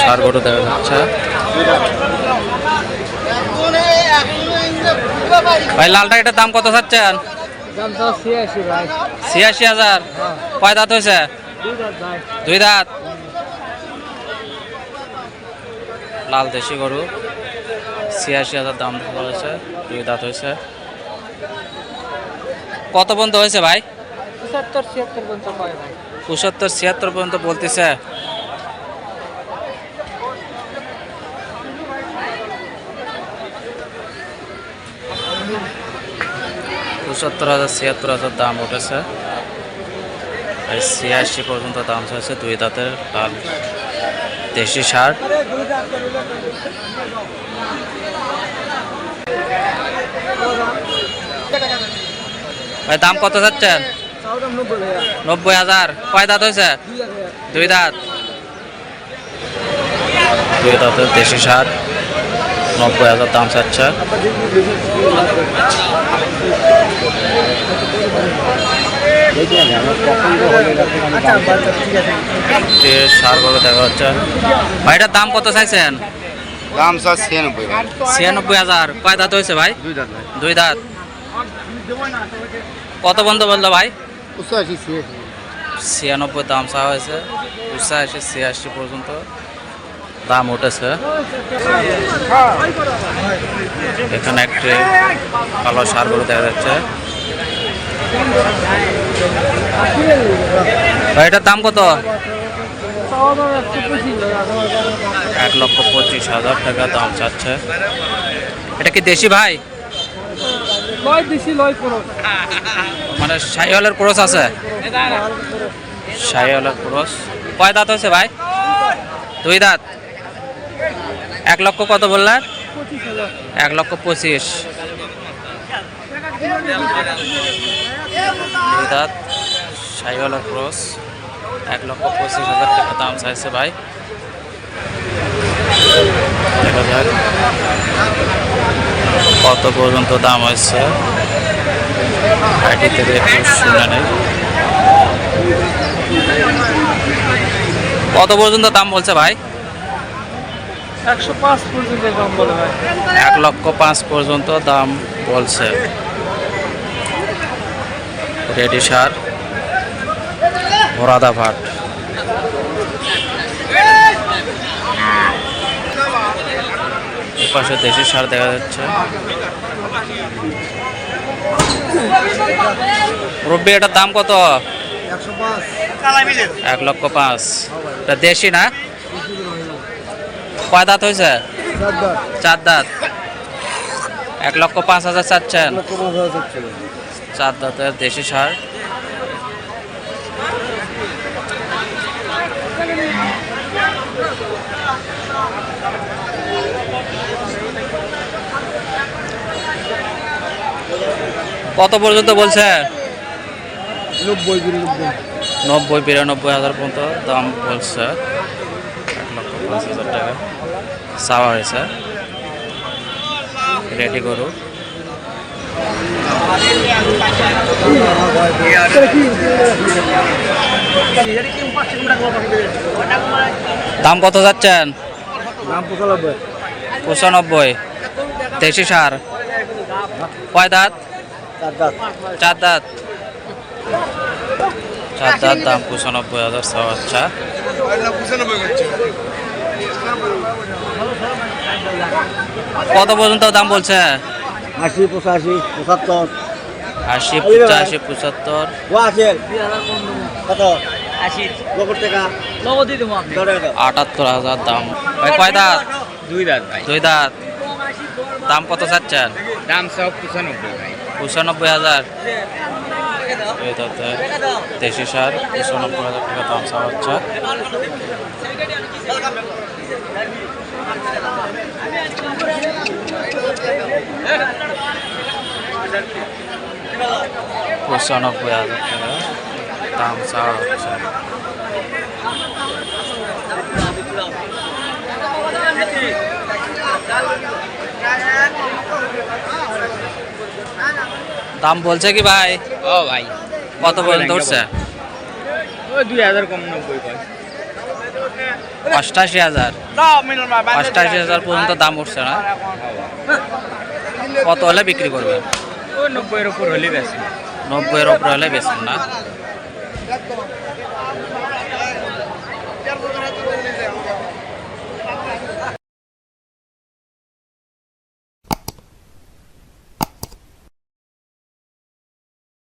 সার গরু দেখা যাচ্ছে ভাই লালটা এটার দাম কত চাচ্ছেন? ছিয়াশি হাজার। কয় দাঁত হয়েছে? দুই দাঁত। লাল দেশি গরু। ছিয়াশি হাজার দাম হয়েছে দুই দাঁত হয়েছে। কত পর্যন্ত হয়েছে ভাই? পঁচাত্তর ছিয়াত্তর পর্যন্ত ভাই। পঁচাত্তর ছিয়াত্তর পর্যন্ত বলতেছে। পঁচাত্তর হাজার ছিয়াত্তর হাজার দাম উঠেছে। আর ছিয়াশি পর্যন্ত দাম হয়েছে দুই দাঁতের লাল দেশি সার ভাই, দাম কত যাচ্ছেন নব্বই হাজার। কয় দাঁত হয়েছে? দুই দাঁত। দুই দাঁত দুই দাঁতের দেশি সার নব্বই হাজার দাম চাচ্ছে আচ্ছা বাচ্চা ঠিক আছে যে সারগুলো দেখা যাচ্ছে ভাই দাম কত চাইছেন? দাম স্যার ছিয়ানব্বই ছিয়ানব্বই হাজার। কয় দাঁত হয়েছে ভাই? দুই দাঁত দুই দাঁত। কত বন্ধ বলল ভাই? ছিয়ানব্বই দাম চাওয়া হয়েছে। পঁচাশি ছিয়াশি পর্যন্ত। দাম উঠেছে। এখানে একটি কালো সারগুলো দেখা যাচ্ছে। এটার দাম কত? এক লক্ষ পঁচিশ হাজার টাকা দাম চাচ্ছে। এটা কি দেশি ভাই? মানে শাহিওয়ালের ক্রস আছে? শাহিওয়ালের ক্রস। কয় দাঁত হয়েছে ভাই? দুই দাঁত। এক লক্ষ কত বললেন এক লক্ষ পঁচিশ। দাঁত ক্রস এক লক্ষ পঁচিশ হাজার টাকা দাম চাইছে ভাই। কত পর্যন্ত দাম হয়েছে। আইটি থেকে একটু শুনে নেই। কত পর্যন্ত দাম বলছে ভাই? একশো পাঁচ পর্যন্ত দাম বলে ভাই এক লক্ষ পাঁচ পর্যন্ত দাম বলছে। রেডি সার মোরাদা ভাট। পাশে দেশি সার দেখা যাচ্ছে। রব্বি এটার দাম কত? এক লক্ষ পাঁচ। এটা দেশি না? কয় দাঁত হয়েছে? চার দাঁত। এক লক্ষ পাঁচ হাজার চাচ্ছেন। চার দাঁতের দেশি সার। কত পর্যন্ত বলছে? নব্বই বিরানব্বই। নব্বই বিরানব্বই হাজার পর্যন্ত দাম বলছে। এক লক্ষ পাঁচ হাজার টাকা। চাওয়া হয়েছে রেডি করু দাম কত যাচ্ছেন? পঁচানব্বই। দেশি সার কয় দাঁত? চার দাঁত। চার দাঁত, দাম পঁচানব্বই হাজার ছ আচ্ছা কত পর্যন্ত দাম বলছে? আশি পঁচাশি পঁচাত্তর। আশি পঁচাশি পঁচাত্তর। ও আছে। কত? আশি। নগদ টাকা। নগদ দিয়ে দেবো আপনি আটাত্তর হাজার দাম। ভাই কয় দাঁত? দুই দাঁত ভাই। দুই দাঁত। দাম কত চাচ্ছেন? দাম সব পঁচানব্বই ভাই। পঁচানব্বই হাজার। দাঁতে সার পঁচানব্বই হাজার টাকা দাম চাওয়া হচ্ছে। পঁচানব্বই হাজার টাকা দাম চাওয়া হচ্ছে দাম বলছে কি ভাই? ও ভাই। কত ওই দুই হাজার কম নব্বই অষ্টাশি হাজার। অষ্টাশি হাজার পর্যন্ত দাম উঠছে না? কত হলে বিক্রি করবে? নব্বইয়ের উপর হলে বেশি। নব্বইয়ের ওপরে হলে বেচবো না।